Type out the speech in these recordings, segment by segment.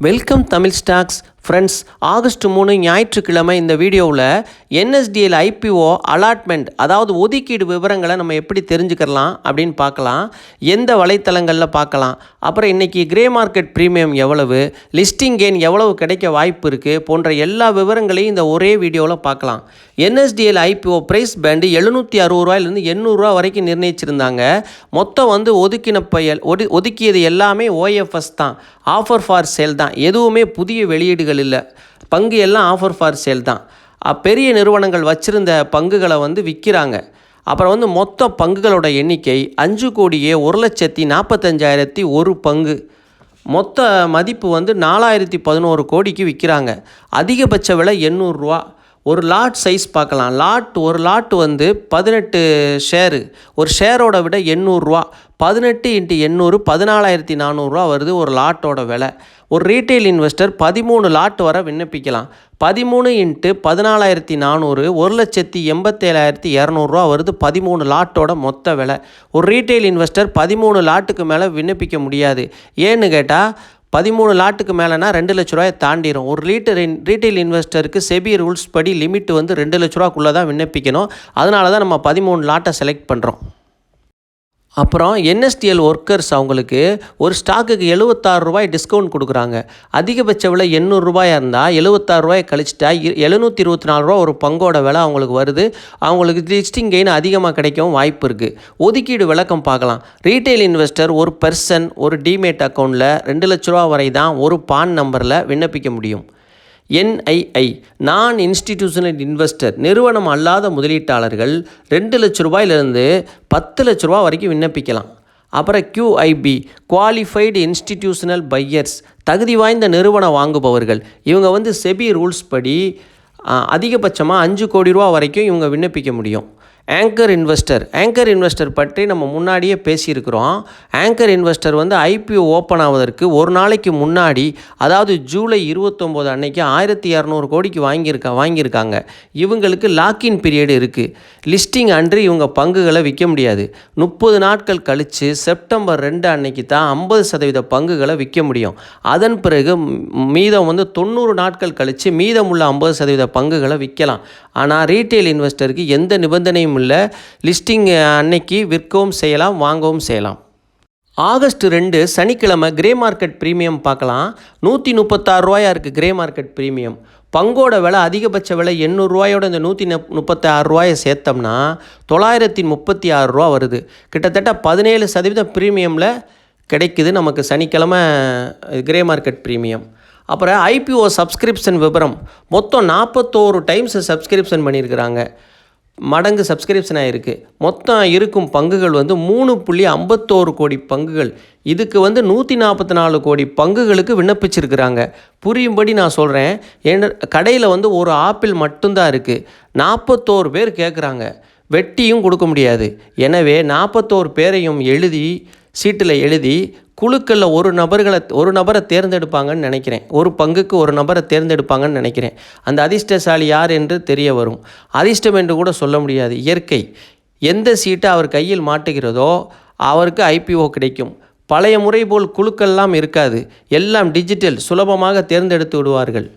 Welcome Tamil stocks friends August மூணு ஞாயிற்றுக்கிழமை இந்த வீடியோவில் என்எஸ்டிஎல் ஐபிஓ அலாட்மெண்ட் அதாவது ஒதுக்கீடு விவரங்களை நம்ம எப்படி தெரிஞ்சுக்கலாம் அப்படின்னு பார்க்கலாம். எந்த வலைத்தளங்களில் பார்க்கலாம். அப்புறம் இன்றைக்கி கிரே மார்க்கெட் ப்ரீமியம் எவ்வளவு லிஸ்டிங் கெயின் எவ்வளவு கிடைக்க வாய்ப்பு இருக்குது போன்ற எல்லா விவரங்களையும் இந்த ஒரே வீடியோவில் பார்க்கலாம். என்எஸ்டிஎல் ஐபிஓ ப்ரைஸ் பேண்டு எழுநூற்றி அறுபது ரூபாயிலிருந்து எண்ணூறுரூவா வரைக்கும் நிர்ணயிச்சிருந்தாங்க. மொத்தம் வந்து ஒதுக்கின பயல் ஒதுக்கியது எல்லாமே ஓஎஃப்எஸ் தான். ஆஃபர் ஃபார் சேல் தான். எதுவுமே புதிய வெளியீடுகள் இல்லை. பங்கு எல்லாம் ஆஃபர் ஃபார் சேல் தான். பெரிய நிறுவனங்கள் வச்சுருந்த பங்குகளை வந்து விற்கிறாங்க அப்புறம் வந்து மொத்த பங்குகளோட எண்ணிக்கை அஞ்சு கோடியே ஒரு லட்சத்தி நாற்பத்தஞ்சாயிரத்தி ஒரு பங்கு. மொத்த மதிப்பு வந்து நாலாயிரத்தி பதினோரு கோடிக்கு விற்கிறாங்க அதிகபட்ச விலை எண்ணூறுரூவா ஒரு லாட் சைஸ் பார்க்கலாம். லாட் ஒரு லாட் வந்து பதினெட்டு ஷேரு ஒரு ஷேரோட விட எண்ணூறுரூவா பதினெட்டு இன்ட்டு எண்ணூறு பதினாலாயிரத்தி நானூறுரூவா வருது ஒரு லாட்டோட விலை. ஒரு ரீட்டைல் இன்வெஸ்டர் பதிமூணு லாட் வர விண்ணப்பிக்கலாம். பதிமூணு இன்ட்டு பதினாலாயிரத்தி நானூறு ஒரு லட்சத்தி எண்பத்தேழாயிரத்தி இரநூறுவா வருது பதிமூணு லாட்டோட மொத்த விலை. ஒரு ரீட்டைல் இன்வெஸ்டர் பதிமூணு லாட்டுக்கு மேலே விண்ணப்பிக்க முடியாது. ஏன்னு கேட்டால் பதிமூணு லாட்டுக்கு மேலேனா ரெண்டு லட்ச ரூபாயை தாண்டிடும் ஒரு ரீட்டர் ரீட்டைல் இன்வெஸ்டருக்கு செபி ரூல்ஸ் படி லிமிட் வந்து ரெண்டு லட்ச ரூபாக்குள்ளே தான் விண்ணப்பிக்கணும். அதனால தான் நம்ம பதிமூணு லாட்டை செலக்ட் பண்ணுறோம் அப்புறம் என்எஸ்டிஎல் ஒர்க்கர்ஸ் அவங்களுக்கு ஒரு ஸ்டாக்குக்கு எழுபத்தாறு ரூபாய் டிஸ்கவுண்ட் கொடுக்குறாங்க. அதிகபட்ச விலை எண்ணூறுரூபாயாக இருந்தால் எழுபத்தாறு ரூபாய் கழிச்சிட்டா எழுநூற்றி இருபத்தி நாலு ரூபா ஒரு பங்கோட விலை அவங்களுக்கு வருது. அவங்களுக்கு லிஸ்டிங் கெயின் அதிகமாக கிடைக்கவும் வாய்ப்பு இருக்குது ஒதுக்கீடு விளக்கம் பார்க்கலாம். ரீட்டைல் இன்வெஸ்டர் ஒரு பர்சன் ஒரு டிமேட் அக்கௌண்ட்டில் ரெண்டு லட்ச ரூபா வரை தான் ஒரு பான் நம்பரில் விண்ணப்பிக்க முடியும். என்ஐஐ நான் இன்ஸ்டிடியூஷனல் இன்வெஸ்டர் நிறுவனம் அல்லாத முதலீட்டாளர்கள் ரெண்டு லட்ச ரூபாயிலிருந்து பத்து லட்ச ரூபா வரைக்கும் விண்ணப்பிக்கலாம். அப்புறம் கியூஐபி குவாலிஃபைடு இன்ஸ்டிடியூஷனல் பையர்ஸ் தகுதி வாய்ந்த நிறுவனம் வாங்குபவர்கள். இவங்க வந்து செபி ரூல்ஸ் படி அதிகபட்சமாக அஞ்சு கோடி ரூபா வரைக்கும் இவங்க விண்ணப்பிக்க முடியும். ஆங்கர் இன்வெஸ்டர் ஆங்கர் இன்வெஸ்டர் பற்றி நம்ம முன்னாடியே பேசியிருக்கிறோம். ஆங்கர் இன்வெஸ்டர் வந்து ஐபிஓ ஓப்பன் ஆவதற்கு ஒரு நாளைக்கு முன்னாடி அதாவது ஜூலை இருபத்தொம்போது அன்னைக்கு ஆயிரத்தி இரநூறு கோடிக்கு வாங்கியிருக்கா வாங்கியிருக்காங்க. இவங்களுக்கு லாக்இன் பீரியடு இருக்குது லிஸ்டிங் அன்று இவங்க பங்குகளை விற்க முடியாது. முப்பது நாட்கள் கழித்து செப்டம்பர் ரெண்டு அன்னைக்கு தான் ஐம்பது சதவீத பங்குகளை விற்க முடியும். அதன் பிறகு மீதம் வந்து தொண்ணூறு நாட்கள் கழித்து மீதமுள்ள ஐம்பது சதவீத பங்குகளை விற்கலாம். ஆனால் ரீட்டைல் இன்வெஸ்டருக்கு எந்த நிபந்தனையும் இல்லை. லிஸ்டிங் அன்னைக்கு விற்கவும் செய்யலாம் வாங்கவும் செய்யலாம். ஆகஸ்ட் ரெண்டு சனிக்கிழமை கிரே மார்க்கெட் ப்ரீமியம் பார்க்கலாம். நூற்றி முப்பத்தாறு ரூபாயா இருக்குது கிரே மார்க்கெட் ப்ரீமியம் பங்கோட விலை அதிகபட்ச விலை எண்ணூறுரூவாயோட இந்த நூற்றி முப்பத்தாறு ரூபாயை சேர்த்தோம்னா தொள்ளாயிரத்தி முப்பத்தி ஆறு ரூபா வருது. கிட்டத்தட்ட பதினேழு சதவீதம் ப்ரீமியமில் கிடைக்குது நமக்கு சனிக்கிழமை கிரே மார்க்கெட் ப்ரீமியம் அப்புறம் ஐபிஓ சப்ஸ்கிரிப்ஷன் விவரம் மொத்தம் நாற்பத்தோரு டைம்ஸ் சப்ஸ்கிரிப்ஷன் பண்ணியிருக்கிறாங்க. மடங்கு சப்ஸ்கிரிப்ஷன் ஆகிருக்கு மொத்தம் இருக்கும் பங்குகள் வந்து மூணு புள்ளி ஐம்பத்தோரு கோடி பங்குகள். இதுக்கு வந்து நூற்றி நாற்பத்தி நாலு கோடி பங்குகளுக்கு விண்ணப்பிச்சிருக்கிறாங்க. புரியும்படி நான் சொல்கிறேன் என் கடையில் வந்து ஒரு ஆப்பிள் மட்டும்தான் இருக்குது நாற்பத்தோரு பேர் கேட்குறாங்க வெட்டியும் கொடுக்க முடியாது. எனவே நாற்பத்தோரு பேரையும் எழுதி சீட்டில் எழுதி குழுக்களில் ஒரு நபர்களை ஒரு நபரை தேர்ந்தெடுப்பாங்கன்னு நினைக்கிறேன். ஒரு பங்குக்கு ஒரு நபரை தேர்ந்தெடுப்பாங்கன்னு நினைக்கிறேன். அந்த அதிர்ஷ்டசாலி யார் என்று தெரிய வரும். அதிர்ஷ்டம் என்று கூட சொல்ல முடியாது. இயற்கை எந்த சீட்டை அவர் கையில் மாட்டுகிறதோ அவருக்கு ஐபிஓ கிடைக்கும். பழைய முறை போல் குழுக்கள்லாம் இருக்காது. எல்லாம் டிஜிட்டல் சுலபமாக தேர்ந்தெடுத்து விடுவார்கள்.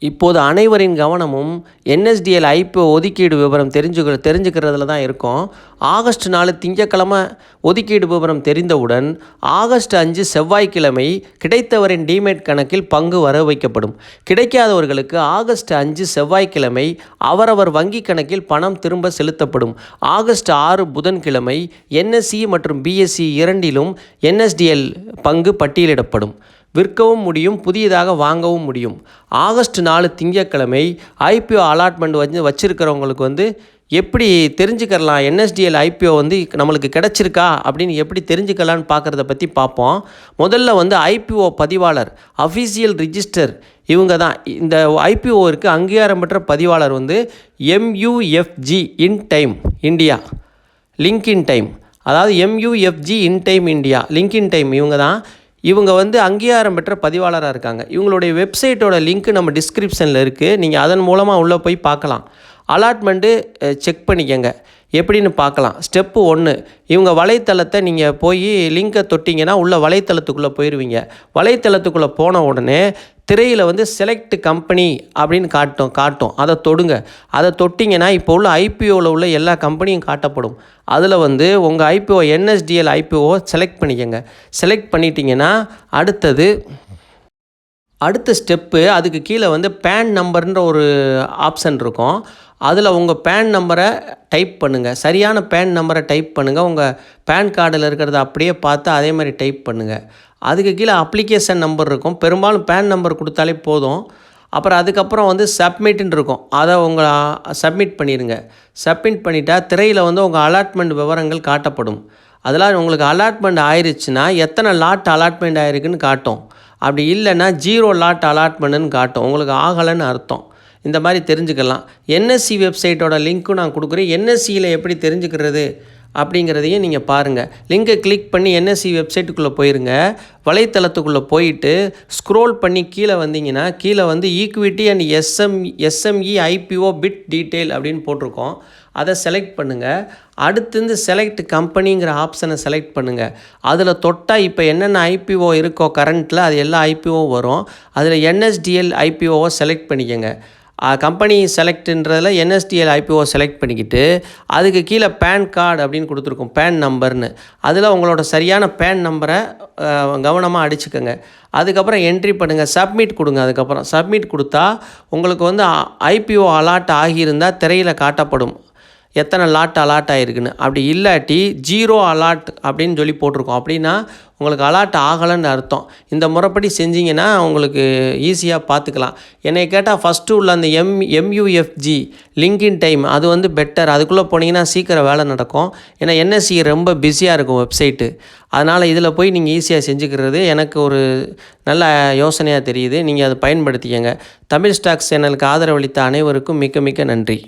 இப்போது அனைவரின் கவனமும் என்எஸ்டிஎல் ஐபிஓ ஒதுக்கீடு விவரம் தெரிஞ்சுக்க தெரிஞ்சுக்கிறதுல தான் இருக்கும். ஆகஸ்ட் நாலு திங்கக்கிழமை ஒதுக்கீடு விவரம் தெரிந்தவுடன் ஆகஸ்ட் அஞ்சு செவ்வாய்க்கிழமை கிடைத்தவரின் டிமேட் கணக்கில் பங்கு வர வைக்கப்படும். கிடைக்காதவர்களுக்கு ஆகஸ்ட் அஞ்சு செவ்வாய்க்கிழமை அவரவர் வங்கி கணக்கில் பணம் திரும்ப செலுத்தப்படும். ஆகஸ்ட் ஆறு புதன்கிழமை என்எஸ்சி மற்றும் பிஎஸ்சி இரண்டிலும் என்எஸ்டிஎல் பங்கு பட்டியலிடப்படும். விற்கவும் முடியும் புதியதாக வாங்கவும் முடியும். ஆகஸ்ட் நாலு திங்கட்கிழமை ஐபிஓ அலாட்மெண்ட் வந்து வச்சுருக்கிறவங்களுக்கு வந்து எப்படி தெரிஞ்சுக்கலாம் என்எஸ்டிஎல் ஐபிஓ வந்து நம்மளுக்கு கிடச்சிருக்கா? அப்படின்னு எப்படி தெரிஞ்சுக்கலான்னு பார்க்குறத பற்றி பார்ப்போம். முதல்ல வந்து ஐபிஓ பதிவாளர் அஃபீஷியல் ரிஜிஸ்டர் இவங்க தான் இந்த ஐபிஓவிற்கு அங்கீகாரம் பெற்ற பதிவாளர் வந்து MUFG in time India link in time அதாவது MUFG in time India link in time இவங்க தான் இவங்க வந்து அங்கீகாரம் பெற்ற பதிவாளராக இருக்காங்க. இவங்களுடைய வெப்சைட்டோட லிங்க் நம்ம டிஸ்கிரிப்ஷனில் இருக்குது நீங்கள் அதன் மூலமாக உள்ளே போய் பார்க்கலாம். அலாட்மெண்ட்டு செக் பண்ணிக்கங்க. எப்படின்னு பார்க்கலாம். ஸ்டெப்பு ஒன்று இவங்க வலைத்தளத்தை நீங்கள் போய் லிங்கை தொட்டிங்கன்னா உள்ள வலைத்தளத்துக்குள்ளே போயிடுவீங்க வலைத்தளத்துக்குள்ளே போன உடனே திரையில் வந்து செலக்ட் கம்பெனி அப்படின்னு காட்டும் காட்டும். அதை தொடுங்க. அதை தொட்டிங்கன்னா இப்போ உள்ள ஐபிஓவில் உள்ள எல்லா கம்பெனியும் காட்டப்படும். அதில் வந்து உங்கள் ஐபிஓ என்எஸ்டிஎல் ஐபிஓ செலக்ட் பண்ணிக்கோங்க. செலக்ட் பண்ணிட்டீங்கன்னா அடுத்தது அடுத்த ஸ்டெப்பு அதுக்கு கீழே வந்து பேன் நம்பர்ன்ற ஒரு ஆப்ஷன் இருக்கும். அதில் உங்கள் பேன் நம்பரை டைப் பண்ணுங்கள் சரியான பேன் நம்பரை டைப் பண்ணுங்கள் உங்கள் பேன் கார்டில் இருக்கிறத அப்படியே பார்த்து அதே மாதிரி டைப் பண்ணுங்கள் அதுக்கு கீழே அப்ளிகேஷன் நம்பர் இருக்கும். பெரும்பாலும் பேன் நம்பர் கொடுத்தாலே போதும். அப்புறம் அதுக்கப்புறம் வந்து சப்மிட்னு இருக்கும். அதை உங்களை சப்மிட் பண்ணிடுங்க. சப்மிட் பண்ணிட்டா திரையில் வந்து உங்கள் அலாட்மெண்ட் விவரங்கள் காட்டப்படும். அதெல்லாம் உங்களுக்கு அலாட்மெண்ட் ஆயிருச்சுன்னா எத்தனை லாட் அலாட்மெண்ட் ஆயிருக்குன்னு காட்டும். அப்படி இல்லைன்னா ஜீரோ லாட் அலாட்மெண்ட்டுன்னு காட்டும். உங்களுக்கு ஆகலைன்னு அர்த்தம். இந்த மாதிரி தெரிஞ்சுக்கலாம். என்எஸ்சி வெப்சைட்டோட லிங்க்கும் நான் கொடுக்குறேன். என்எஸ்சியில் எப்படி தெரிஞ்சுக்கிறது? அப்படிங்கிறதையும் நீங்கள் பாருங்கள் லிங்கை கிளிக் பண்ணி என்எஸ்சி வெப்சைட்டுக்குள்ளே போயிருங்க. வலைத்தளத்துக்குள்ளே போயிட்டு ஸ்க்ரோல் பண்ணி கீழே வந்தீங்கன்னா கீழே வந்து equity and SM SME IPO bid detail அப்படின்னு போட்டிருக்கோம். அதை செலக்ட் பண்ணுங்கள் அடுத்தது செலக்ட் கம்பெனிங்கிற ஆப்ஷனை செலக்ட் பண்ணுங்கள் அதில் தொட்டால் இப்போ என்னென்ன ஐபிஓ இருக்கோ கரண்ட்டில் அது எல்லா ஐபிஓ வரும். அதில் என்எஸ்டிஎல் ஐபிஓவை செலக்ட் பண்ணிக்கோங்க. கம்பெனி செலக்ட்ன்றதில் என்எஸ்டிஎல் ஐபிஓ செலக்ட் பண்ணிக்கிட்டு அதுக்கு கீழே பேன் கார்டு அப்படின்னு கொடுத்துருக்கோம். பேன் நம்பர்னு அதில் உங்களோட சரியான பேன் நம்பரை கவனமாக அடிச்சுக்கோங்க. அதுக்கப்புறம் என்ட்ரி பண்ணுங்கள் சப்மிட் கொடுங்க அதுக்கப்புறம். சப்மிட் கொடுத்தா உங்களுக்கு வந்து ஐபிஓ அலாட் ஆகியிருந்தால் திரையில் காட்டப்படும். எத்தனை லாட் அலாட் ஆகிருக்குன்னு அப்படி இல்லாட்டி ஜீரோ அலாட் அப்படின்னு சொல்லி போட்டிருக்கோம். அப்படின்னா உங்களுக்கு அலாட் ஆகலைன்னு அர்த்தம். இந்த முறைப்படி செஞ்சிங்கன்னா உங்களுக்கு ஈஸியாக பார்த்துக்கலாம். என்னை கேட்டால் ஃபஸ்ட்டு உள்ள அந்த எம் எம்யூஎஃப்ஜி லிங்கின் டைம் அது வந்து பெட்டர் அதுக்குள்ளே போனீங்கன்னா சீக்கிரம் வேலை நடக்கும். ஏன்னா என்எஸ்சி ரொம்ப பிஸியாக இருக்கும் வெப்சைட்டு அதனால் இதில் போய் நீங்கள் ஈஸியாக செஞ்சுக்கிறது எனக்கு ஒரு நல்ல யோசனையாக தெரியுது. நீங்கள் அதை பயன்படுத்திக்கங்க. தமிழ் ஸ்டாக்ஸ் சேனலுக்கு ஆதரவளித்த அனைவருக்கும் மிக்க மிக்க நன்றி.